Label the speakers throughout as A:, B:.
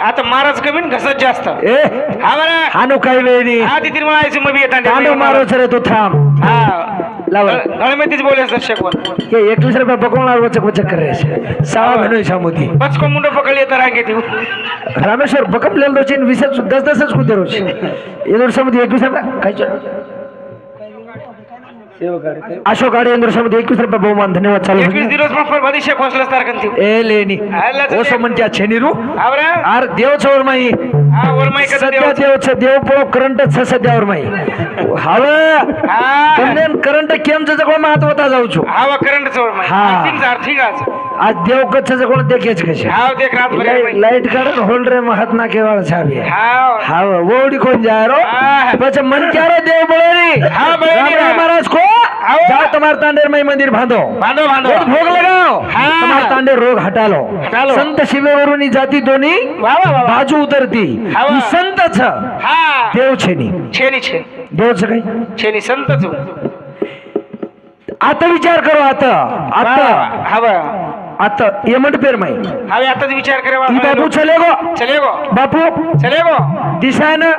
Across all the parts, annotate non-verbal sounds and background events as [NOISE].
A: आता महाराज कमी न घसत जास्त.
B: ए
A: हा बरं.
B: हानू काही वेळ. नाही
A: हा तिथे म्हणायचं मग येतात
B: तांडव मारो सर तू थांब.
A: हा.
B: लावा.
A: गणपतीच बोले
B: एकवीस रुपये वचक वचक म्हणून
A: बचको मुंड पकडली येतं येऊ.
B: रामेश्वर बकमलेलं रोज वीस दस दसच कुठे रोज ये वर्षामध्ये एकवीस रुपये. काय अशोक आडे मध्ये एकवीस रुपये बहुमान धन्यवाद चालू
A: एक दिवस मग मनीषे खोसला तारखन
B: ए लेनी ओसो म्हणते छेनीरू? आर
A: देव चोर माई
B: सध्या देवच? देव पो करंट छ और माई हव. करंट केमचं बता जाऊ
A: जाऊचो. हवा करंट चोर माई
B: हा
A: ठीक आहे.
B: આ દેવ કચ્છ છે કોણ દેખે છે? કશે
A: હાવ દેખ રાત ભરે
B: લાઈટ કાઢે હોલ્ડરે માં હાથ નાખે વાળા છાબી
A: હાવ.
B: હાવ વોડી કોણ જાય રો પછી મન ક્યારે દેવ બળેરી
A: હા બળેરી
B: મહારાજ
A: કો?
B: જાઓ તમાર તાંડેરમાં મંદિર બાંધો. બાંધો બાંધો. ભોગ
A: લગાવો?
B: તમાર તાંડેર રોગ હટાલો. સંત શિવેવરુ ની જાતિ દોની બાજુ ઉતરતી. સંત છે. દેવ છે ની
A: છે ની છે.
B: દેવ છે કઈ?
A: છે. ની સંત
B: છું આત વિચાર કરો આત
A: આત હવે
B: आता ये म्हणत पेर माई।
A: हवे आताच विचार करे
B: ई बापू चले गो
A: चले गो
B: बापू
A: चले गो
B: दिशाय ना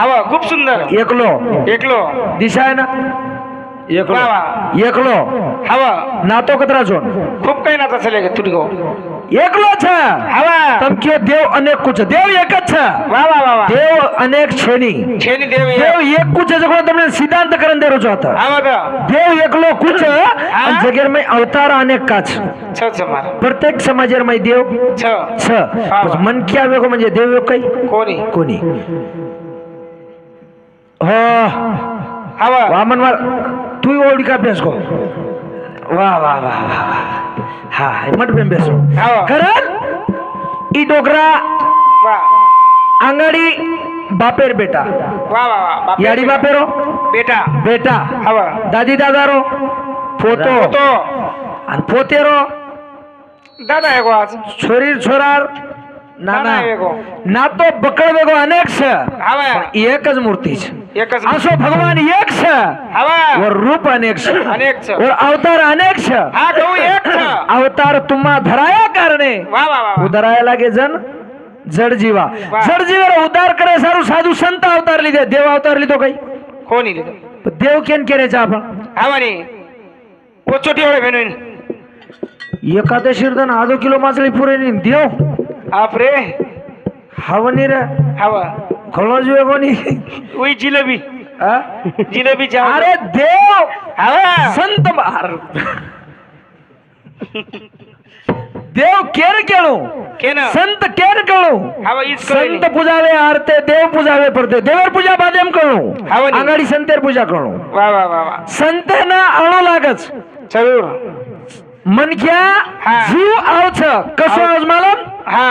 A: हवा खूप सुंदर
B: एकलो
A: एकलो
B: दिशाय ना एकलो
A: वा वा.
B: एकलो
A: हवा
B: नातो कतरा जोन
A: खूप काही नाता चले गे तुरी गो
B: એકલો છે
A: हवा
B: તમ કયો દેવ અનેક કુછ દેવ એક જ છે
A: वा वा वा वा
B: દેવ અનેક છે ની
A: छेनी देव ये.
B: દેવ એક કુછ છે જગો તમને સિદ્ધાંત કરણ દેરો છો હતા
A: हवा ग
B: દેવ એકલો કુછ અને જગેર માં અવતાર અનેક का છે
A: छ छ मार
B: प्रत्येक समाजेर માં देव
A: छ
B: छ પછી मन क्या वेगो म्हणजे देव वेगो काही
A: कोणी
B: कोणी हो
A: हवा
B: वामन वा तू ओळी का अभ्यास को वा वा वा वा वा. હા
A: હા
B: મઠબેન બેસો. ખરા?
A: ઈ ડોગરા આંગળી બાપેર
B: બેટા. વાહ
A: વાહ
B: યાડી
A: બાપેરો
B: બેટા. બેટા. હવે
A: દાદી
B: દાદારો? ફોટો.
A: ફોટો. અને પોતેરો? દાદા
B: એગો છોરી
A: છોરાર
B: નાના
A: ના
B: તો બકડ વેગો અનેક છે. એક જ મૂર્તિ છે. असो भगवान एक
A: छ.
B: और रूप अनेक छ.
A: अनेक छ.
B: और अवतार अनेक छ.
A: हा तो एक छ.
B: अवतार तुम्हा धराया कारणे.
A: वा वा वा
B: उधराया लागे जन? जड जीवा
A: जड
B: जीवेर उद्धार करे सारू साधू संत अवतार लिदे देव अवतार लिदो काही? हो,
A: कोणी
B: लिदो देव केन केरेचा आपण?
A: हावाने पोचोटी एवढे भेनून
B: एकादशी दन आधो किलो मासळी पुरे देव.
A: आप रे.
B: हवनी रे.
A: हवा. খোলো জুয়ে
B: কোনি
A: ওই জিলেবি।
B: জিলেবি আরে
A: দেও!
B: संत महार देव केर केळू
A: केन
B: संत केर केळू संत पूजावे आरते देव पूजावे पडते देवर पूजा बादेम
A: कळू
B: आंगाडी संतेर पूजा कळू
A: वा वा वा
B: संत
A: ना
B: आणू
A: लागच
B: चलो मनख्या जीव आवच
A: कसं
B: आज मला
A: हा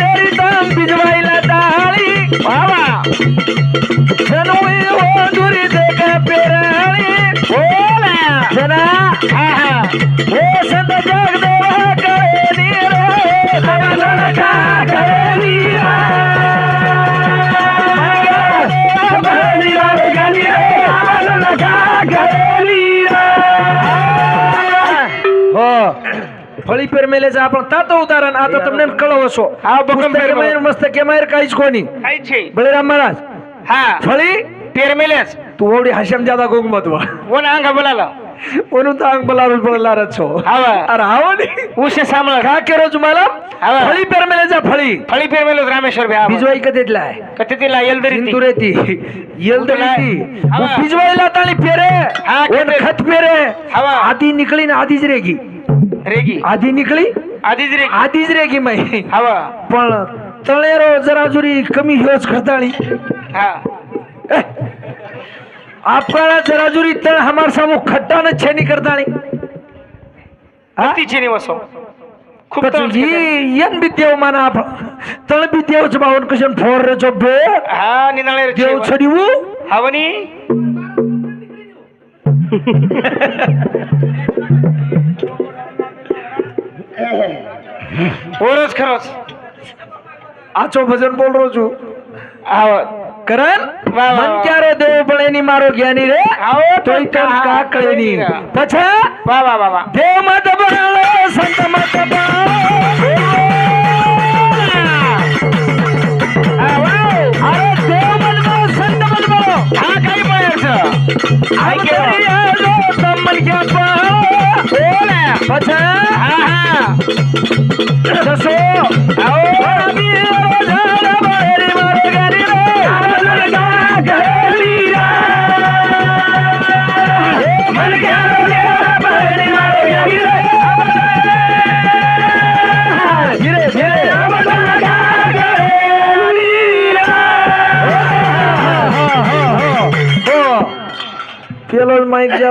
A: ફળી
B: પર મેલે છે આપણે
A: તાતો ઉદાહરણ
B: આ તો તમને કળો હશો
A: આ
B: ભગમ મસ્ત કેમાયર કાઈ જ
A: કોની छे
B: बळीराम महाराज.
A: हा.
B: फळी
A: पेर मेलेस
B: तू ओवडी हशम ज्यादा गोग मतवा
A: वन अंग बोलाला
B: म्हणून तर अंग बलारून पडला छो.
A: हवा.
B: अरे हाव
A: उश सांभाळ
B: का केरो तुम्हाला. फळी पेर मेलेचा फळी.
A: फळी पेर मेलोस रामेश्वर भ्या
B: बिजवाई कधीतला आहे
A: कते तिला येलदरी ती
B: सिंदूर ती येलदरी ती. बिजवाईला ताळी फेरे
A: हा.
B: खत फेरे
A: हवा.
B: आधी निकळी ना आधीच रेगी.
A: रेगी.
B: आधी निकळी
A: आधीच रेगी.
B: आधीच रेगी माई.
A: हवा.
B: पण तळेर जरा जुरी कमी हिवच खताळी. आपकाला जरा जुरी तळ हमार सामू खट्टा न छेनी करताळी.
A: हाती छेनी वसो खूप
B: यन बी देव माना आप तळ बी देवच बावन कशन फोर रे चोबे
A: हा निनाळे रे देव
B: छडीवू.
A: हवनी. [LAUGHS] ओरच खरंच.
B: આછો ભજન બોલ રહો છું.
A: આવો
B: કરણ મન ક્યારે દે પણ એની મારો જ્ઞાની રે?
A: આવો
B: તો
A: કાકળની
B: પછી?
A: વાહ વાહ વાહ
B: દે મત બળ સંત મત બળ પછી? આવો.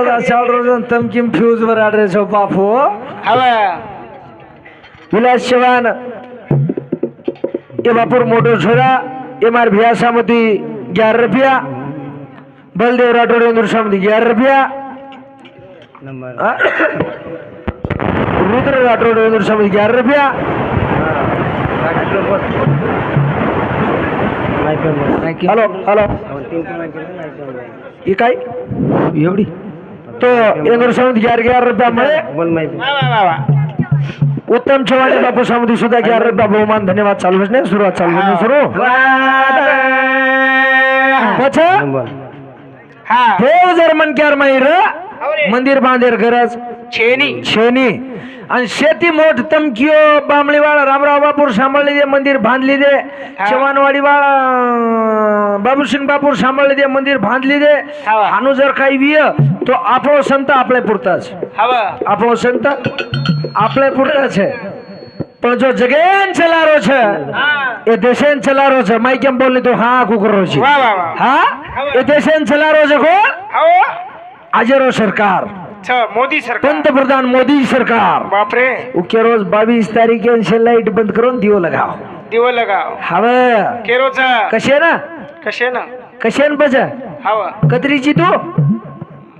B: માઇક જ્યાદા ચાલ રહ્યો છે તમ કેમ ફ્યુઝ વરાડે છો બાપુ
A: हवा
B: વિલાસ ચૌહાણ એ બાપુર મોટો છોરા એ મારા ભ્યાસામાંથી અગિયાર રૂપિયા બલદેવ રાઠોડ ઇન્દ્રસામાંથી અગિયાર રૂપિયા હા? રુદ્ર રાઠોડ ઇન્દ્રસામાંથી અગિયાર રૂપિયા હલો હલો એ કાંઈ એવડી तो इंदूर
A: सावंत ग्यार ग्यार रुपयामुळे
B: उत्तम चव्हाणे बापू सावंत सुद्धा ग्यार रुपया बहुमान धन्यवाद. चालू नाही सुरुवात चालू नाही सुरू. देव जर मन क्यार
A: माहीर
B: मंदिर बांधेर गरज.
A: छेनी.
B: छेनी. અને શેતી મોઠ તમકીઓ બામણી વાળા રામરાવાપુર સાંભળી લીધે મંદિર ભાંધ લીધે ચવાનવાડી વાળા બાબુસિંહ બાપુર સાંભળી લીધે મંદિર ભાંધ લીધે આનું જરખાઈ વીય તો આપણો સંત આપણે પૂરતા છે. આપણો સંતા આપણે પૂરતા છે. પણ જો જગેન ચલારો છે એ દેશેન ચલારો છે. માઈ કેમ બોલી તો હા કુકરો છે. હા? એ દેશેન ચલારો છે કો
A: આજે
B: રો સરકાર.
A: मोदी सरकार.
B: पंतप्रधान मोदी सरकार.
A: बापरे.
B: उके रोज बावीस तारीखे लाइट बंद करून दिव लगाव.
A: दिव लगाव.
B: हव.
A: केरोज
B: कशे ना?
A: कशे ना?
B: कशे बस?
A: हव. कतरीची
B: तू?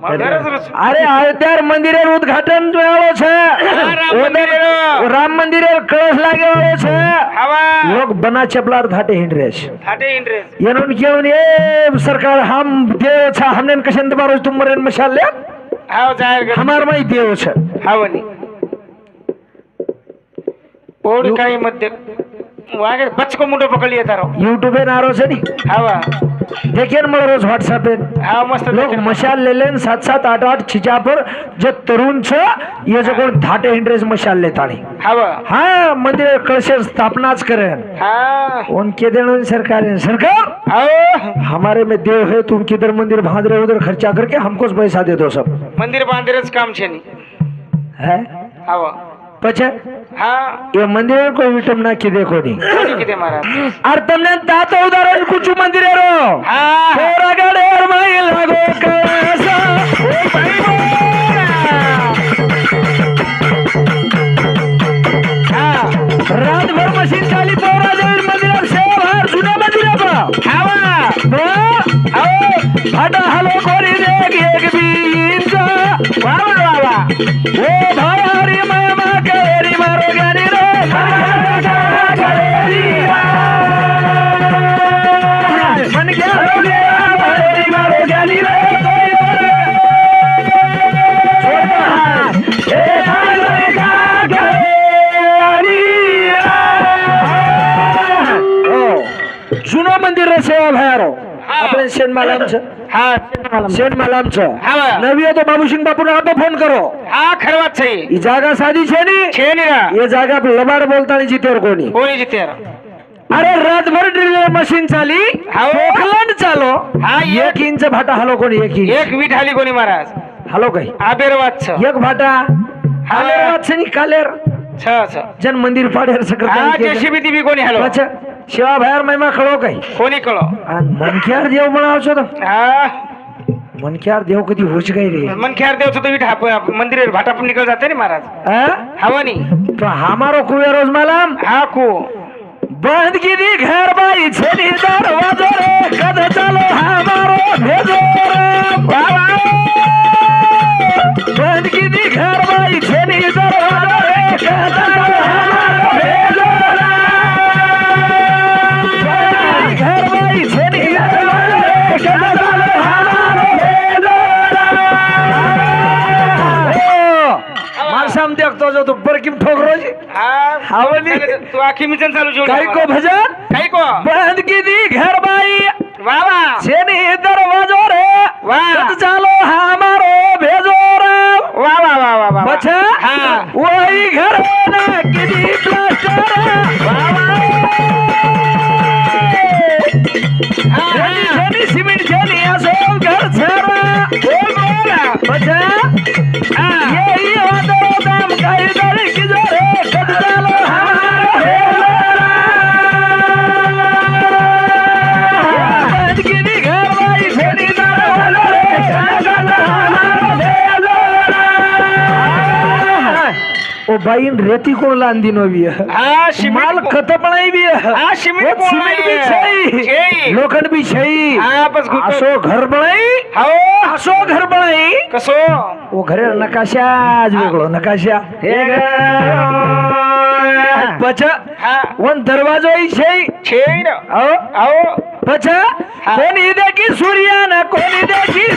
B: अरे अयोध्या मंदिर उद्घाटन राम
A: मंदिर. कलश
B: लागे लोग बना चपलार धाटे हिंड्रेस
A: इन्होंने
B: क्यों सरकार हम देव हमने कशन
A: दबारो तुम
B: मरेन मशाल હાવ જાહેર કરી અમારમાંય દેવ છે
A: હાવની ઓળખાઈ મધ્ય હું આગળ બચકો મોટો પકડીએ તારો
B: યુટ્યુબે નારો છે ને
A: હાવા
B: देखे ना मला रोज व्हॉट्सअपे
A: मस्त
B: लोक. मशाल लेले सात सात आठ आठ छिचा पर जे तरुण छ ये जो कोण धाटे हिंड्रेस मशाल
A: हवा
B: हाँ मंदिर कळशे स्थापनाच करे
A: हा।
B: उनके देण सरकार सरकार? हमारे में देव है तुम किधर मंदिर बांध रहे हो उधर खर्चा करके हमको पैसा दे दो सब।
A: मंदिर बांधेरच काम छे
B: है? पचा
A: हाँ.
B: ये मंदिर को विटम ना किदे को
A: नी किदे महाराज?
B: और तुमने दाता उदाहरण कुछ मंदिर रो
A: हाँ.
B: थोड़ा गड़े और माई लागो कैसा? ओ भाई
A: हाँ.
B: रात भर मशीन चाली तो राजा मंदिर से बाहर सुना मंदिर बा।
A: हवा.
B: तो ओ हटा हलो कोरी देख एक भी
A: इंचा वाह वाह वाह
B: ओ मंदिर रे सेवा भायारो આપણે શેનમાલામ છે
A: हा
B: શેનમાલામ છે
A: હા.
B: નવી તો બાબુસિંહ બાપુને આપો ફોન કરો
A: हा खरवाच છે
B: ઈ જાગા સાદી છે ની
A: छे नी रा
B: એ જાગા પર લબાડ બોલતાની જીતેર કોની
A: कोणी जिते
B: अरे रातभर ड्रिल मशीन चाली
A: हाव.
B: पोखलन चालो
A: हा, एक-
B: एक इंच भाटा हलो कोणी एक इंच
A: एक वीट आली कोणी महाराज
B: हलो काही
A: आबेरवाच छ
B: एक भाटा हालेर वाच છે अच्छा जन मंदिर
A: पाड्यावर
B: सगळं
A: जेसीबी दिबी कोणी हॅलो?
B: अच्छा शिवा बाहेर महिमा कळो काय
A: कोणी कळो
B: मनख्यार देव म्हणा
A: औषध
B: मनख्यार देव कधी होश काही रे.
A: मनख्यार देव तो मंदिर भाटा पण निकल जाते रे महाराज. हवा नाही
B: तो मारो कुवे रोज मला
A: हा को.
B: बंद गिरी घर बाई छेली दरवाजा रे. कद चालो हा मारो भेजो रे. बाबा बंद गिरी घर बाई छेली दरवाजा मारसाम देखतो जो तू बरकिम ठोक रोजी
A: हा.
B: हवा नी.
A: तू आखी मिशन चालू
B: काय को भजन?
A: काय को?
B: सिमेंट छेनी असो घर छरा बोल बोल ओ बाईन रेती कोण लांदी नवी?
A: हा
B: माल खत
A: हा, आहे?
B: छई. लोखंड बी छई. असो घर बनाई
A: हो.
B: असो घर बनाई
A: कसो?
B: ओ घरे नकाशा आज वेगळो. नकाशा. हा वन दरवाजो ही. छई?
A: छेड
B: आओ.
A: आओ.
B: कोणी देखी सूर्या ना कोणी देखी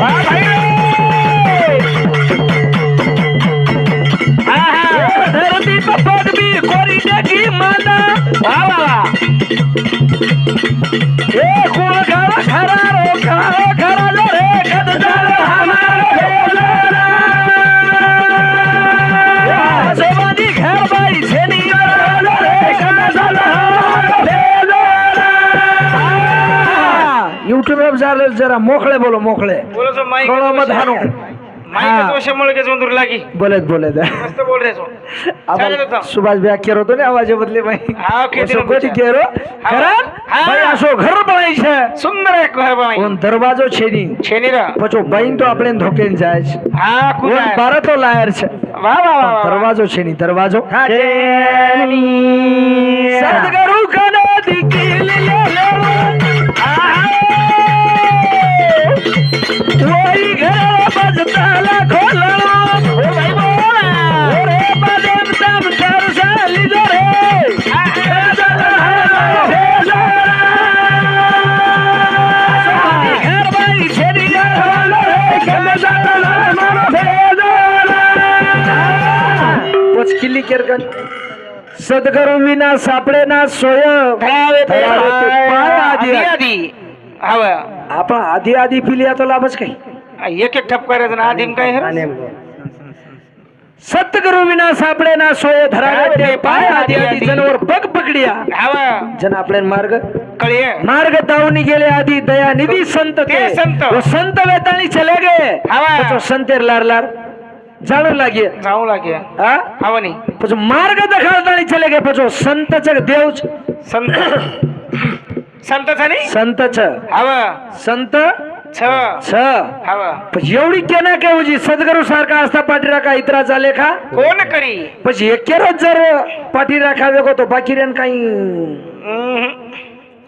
A: हा वा वा वा.
B: खरा रो खरा खरा रे घर बाई छेनी हमारा युट्यूब वर झालं जरा मोकळे बोलो मोकळे.
A: बोलो जो माइक
B: कळो मत हानो
A: माइक. तो के जोंदूर लागी.
B: बोलत बोलत.
A: मस्त बोल रे सो चालेल
B: आपण
A: होतं.
B: सुभाष ब्याग केरो तो ने आवाज बदले भाई
A: हा, खेती
B: असो
A: नको
B: कोटी
A: छे.
B: केरो
A: हा.
B: खरं
A: हा.
B: भाई असो घर बनाई છે
A: सुंदर एक घर बाई
B: ઓન દરવાજો છેની
A: छेनी रा
B: પછી બહેન તો આપણે ધોકે જાય છે
A: हा
B: ઓન
A: कुठं
B: બારા તો લાયર છે
A: वा वा वा वा
B: દરવાજો છેની દરવાજો
A: छेनी
B: સદગરુ કનો દીકીલ લે લે વહી ઘર બજતાલા ખોલણો कीर्तन
A: सद्गुरु विना
B: सापडे ना सोय आपण
A: आधी आधी
B: पिली आता लाभच काही.
A: एक एक ठप करायचं ना आधी काय
B: सतगुरु विना सापडे ना सोय धरावे पाय आधी आधी जनवर पग
A: पकडिया.
B: जन आपले मार्ग?
A: कळे
B: मार्ग दावून गेले आधी दया निधी संत
A: ते संत.
B: संत वेतानी चले गे संत लार लार. જાણવું લાગીએ
A: જાણવું લાગીએ
B: હા
A: આવવાની
B: પછી માર્ગ દખાવતાની છે કે પછી સંત છે દેવ છે
A: સંત સંત છે ને
B: સંત છે
A: હવે
B: संत
A: छ
B: छ પછી एवढी केना केवजी जी सद्गुरू सारखा असता पाठी राखा इतराचा लेखा
A: कोण करी
B: પછી એકેરો જર પાठी રાખાવે તો બાકી રેન કાઈ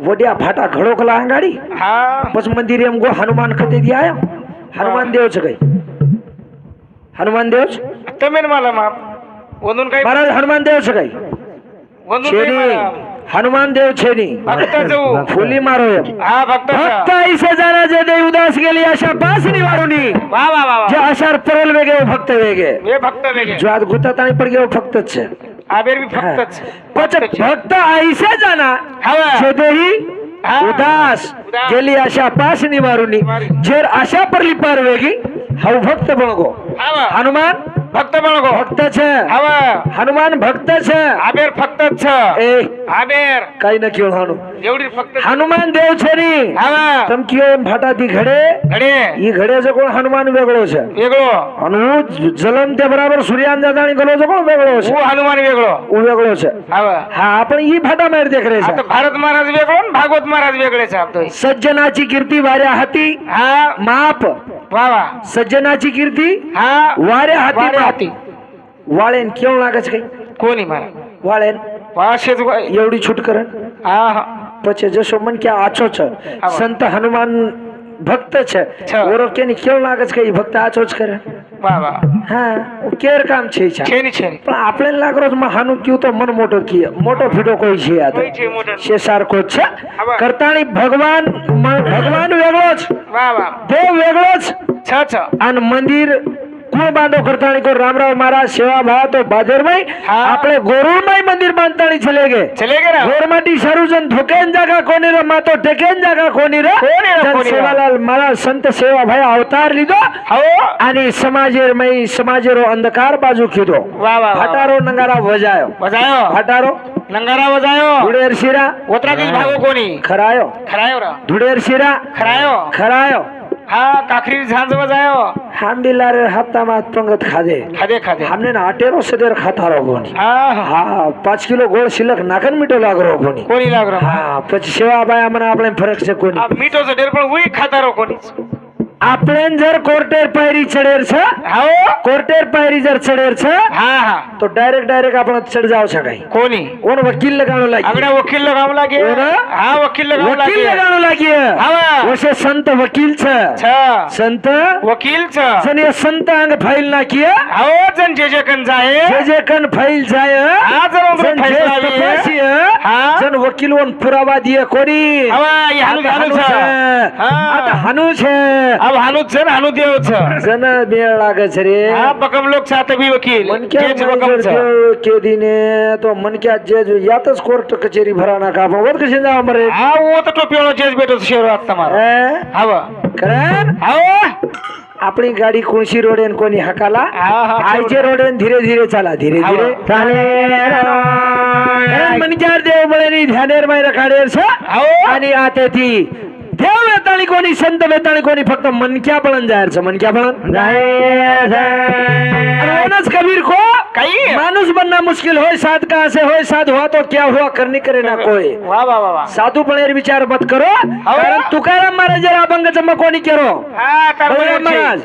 B: વડિયા ભાટા ઘડો કલા આંગાડી
A: हा
B: પછી મંદિરે એમ ગો હનુમાન કદી દે આયો હનુમાન દેવ છે કઈ હનુમાન દેવ છે
A: તમે मला माप वंदून काही
B: महाराज हनुमान देव છે કઈ
A: वंदून काही
B: છેની
A: मला
B: હનુમાન દેવ છેની
A: भक्त जाऊ
B: ફૂલી મારો એમ
A: हा भक्त
B: फक्त ऐसे जाना जे देव उदास गेली अशा पाच निवारुनी
A: वा वा वा
B: जे
A: वा
B: अशार परल वेगे वो फक्त वेगे
A: हे भक्त वेगळे
B: जो आज गुतात आणि पड गेलो फक्तच છે
A: आबेर फक्तच.
B: फक्त फक्त ऐसे जाना.
A: शेतही
B: उदास. गेली अशा पास
A: निमारुनी
B: जर अशा परली पार वेगी हव भक्त बळगो हनुमान
A: ભક્ત બાળકો
B: ભક્ત છે.
A: હવે
B: હનુમાન ભક્ત છે.
A: આબેર ભક્ત જ છે.
B: એ.
A: આબેર.
B: કઈ ન
A: કયો હાનું ભક્ત
B: હનુમાન દેવ છે ની.
A: હવે.
B: તમ કયો એમ ફાટાથી ઘડે?
A: ઘડે.
B: ઈ ઘડે છે કોણ? હનુમાન વેગળો છે.
A: વેગળો.
B: અને જલમ તે બરાબર સૂર્યાન દાદાની ગલો છે કોણ? વેગળો છે.
A: હું હનુમાન વેગળો.
B: હું વેગળો છે.
A: હવે.
B: હા આપણે ઈ ફાટા માર દેખ
A: રહે
B: છે.
A: ભારત મહારાજ વેગળો ને ભાગવત મહારાજ વેગળે છે આપ તો.
B: સજ્જનાચી કીર્તિ વાર્યા હતી.
A: હા.
B: માપ.
A: વાવા વાહ.
B: સજ્જનાચી કીર્તિ
A: હા.
B: વાર્યા હતી राहते वाळेन केवळ
A: लागायचं काही?
B: कोणी मला वाळेन? असेच एवढी छूट करण?
A: पचे जसो मन क्या
B: आछो संत हनुमान भक्त छ. केवळ लागच काही भक्त आचोच कर हा केर काम छे पण
A: आपल्याला लागरोच महानु
B: क्यू तो मन मोटो
A: की
B: मोटो फिटो कोई छे शे सारखो
A: छ. करताणी
B: भगवान भगवान वेगळोच.
A: देव वेगळोच.
B: आणि मंदिर કુળ બાંધો કરતાણી કો રામ રામ મારા સેવા ભાવ તો બાજર
A: ભાઈ
B: આપણે ગોરુમાઈ મંદિર બાંધતાણી ચલે ગે
A: ચલે ગે
B: ગોરમાટી સરુજન ધોકેન જાગા કોની રે માતો ટેકેન જાગા કોની રે? સેવાલાલ મારા સંત સેવા ભાઈ અવતાર લીધો.
A: હો.
B: અને સમાજેર મય સમાજેરો અંધકાર બાજુ કીધો.
A: વાહ વાહ
B: હટારો નંગારા વજાયો.
A: વજાયો?
B: હટારો.
A: નંગારા વજાયો?
B: ધુડેર શિરા.
A: ઓતરાજી ભાગો કોની?
B: ખરાયો.
A: ખરાયો
B: ધુડેર શિરા.
A: ખરાયો?
B: ખરાયો.
A: हाँ काखरी झांझवा जायो
B: हो. हम दिलार हत्ता
A: मात पंगत खादे. खादे खादे.
B: हमने ना अटेरो से खाता रहो कोनी हाँ हाँ. पाँच किलो गोड़ सिलक नाकन मीठो
A: लाग कोनी कोनी
B: लाग रहो हाँ सेवा बाया मना आपने फरक से
A: कोनी मिठो मीठो से देर पर खाता रो कोनी
B: આપણે જર કોર્ટેર પાયરી ચડેર છે
A: હાઓ
B: કોર્ટેર પાયરી જર ચડેર છે
A: હા હા
B: તો ડાયરેક્ટ ડાયરેક્ટ આપણે ચડ જાવ છે કઈ
A: કોની
B: ઓન વકીલ લગાણો લાગી
A: આગળ વકીલ લગાવ લાગે
B: ઓરે?
A: હા વકીલ લગાવ
B: વકીલ
A: લાગે
B: લગાણો લાગી
A: હા
B: ઓસે સંત વકીલ છે
A: છ
B: સંત
A: વકીલ છે
B: જન એ સંત અંગ ફાઇલ નાખીએ
A: હાઓ જન જે જે કન જાય
B: જે જે કન ફાઇલ જાય
A: હા, જર ઓમ
B: જન
A: ફાઇલ
B: જે
A: લાવીએ.
B: તપાસીએ,
A: હા.
B: જન વકીલ ઓન પુરાવા દીએ કોની
A: હવે ઈ હાનું
B: આ તો
A: હાનું છે
B: આ તો
A: હા
B: હાનું છે अब
A: हानुत छन
B: हानु
A: देव छ
B: जन बेर लागे छ रे। आ बकम लोक साथ भी वकील। मन के जे बकम छ के
A: दिने तो मनख्या जे जो यातच कोर्ट कचेरी भराना का आपण.
B: वर
A: कशी
B: जाऊ
A: मरे
B: आ वो तो टोपीवाला जज बेटो शेर
A: आता मार।
B: अं? हव कारण? हव आपली गाडी कोणशी
A: रोडेन
B: कोणी हकाला? हा, रोड आहे रोडेन धीरे धीरे चाला धीरे धीरे.
A: चाले
B: देव बळेनी ध्यानेर माहिती रखाडेर आणि आता ती देव कोणी संत वेताळी कोणी फक्त मनक्या पळण जाहीर मनक्या पळण? जाहीरच कबीर को?
A: काही?
B: माणूस बनना मुश्किल. होय साध का असे होय साध हुआ तो क्या हुआ करणी करे ना
A: कोय.
B: साधू पण विचार मत करो. हो. तुकाराम महाराज जर अभंग जमा कोणी करो? बळीराम
A: महाराज.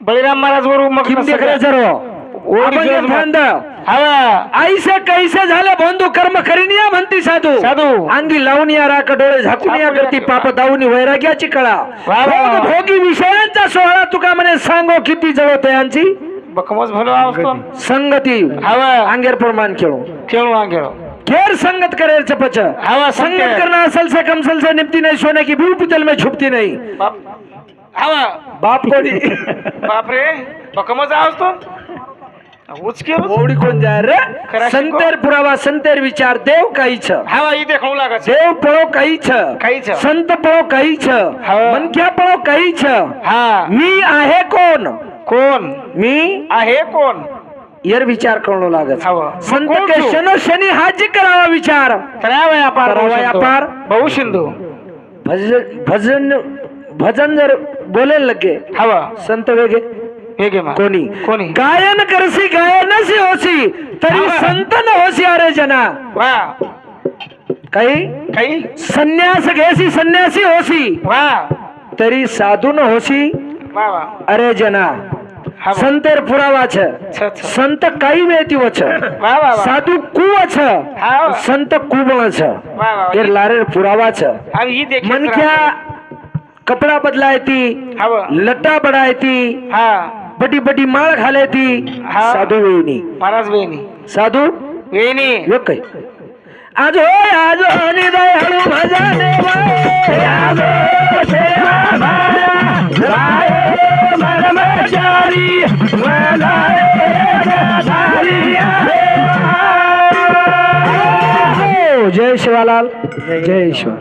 A: बळीराम महाराज वरून मग
B: किमती करायचं रो आईसे कैसे झाले बंधू कर्म करणीया म्हणती साधू.
A: साधू.
B: अंगी लावून या राख डोळे झाकून
A: या
B: करती पाप दावून वैराग्याची कळा. भोगी विषयांचा सोहळा तुका म्हणे सांगो किती जवळ यांची संगती.
A: हवा.
B: आंगेर प्रमाण खेळू.
A: खेळू आंगेर
B: खेर संगत करायचं चपच.
A: हवा
B: संगत करणार असल से कम से निपती नाही सोने की भी पितल में छुपती नाही.
A: हवा.
B: बाप कोणी? बाप रे बकमस आवाज
A: उचके
B: संतेर पुरावा संतेर विचार देव कही छ देव पळो कही छ
A: काही
B: संत पळो कही छ मनक्या पळो कही छ
A: हा
B: मी आहे कोण
A: कोण
B: मी
A: आहे कोण
B: यर विचार करणं लागत संत के शनो शनी हाजी करावा विचार व्यापार
A: बहु सिंधू
B: भजन भजन भजन जर बोलेल लगे
A: हवा
B: संत वेगे
A: વેગે માં
B: कोणी
A: कोणी
B: गायन करसी गायनसी होसी तरी
A: हवा.
B: संत न होसी अरे जना
A: વા
B: काही
A: કઈ
B: संन्यास घेसी संन्यासी होसी
A: વા
B: तरी साधू न होसी
A: વા વા
B: अरे जना
A: હા વા.
B: संतेर पुरावा छ
A: छ छ
B: संत काही वेती वछ
A: વા વા વા
B: साधू कुव छ
A: હા વા.
B: संत कुबळ छ
A: वा वा
B: એ લારે પુરાવા છે
A: હવે ઈ દેખી
B: મનક્યા કપડા બદલાયતી
A: હવે
B: पटी पटी
A: माळ घालायती
B: हा.
A: साधू
B: वेणी. पराज वेणी. साधू? वेणी. लोक आज होय आज हो, हो दयाळू माझा हो, हो, जय शिवालाल. जय शिवा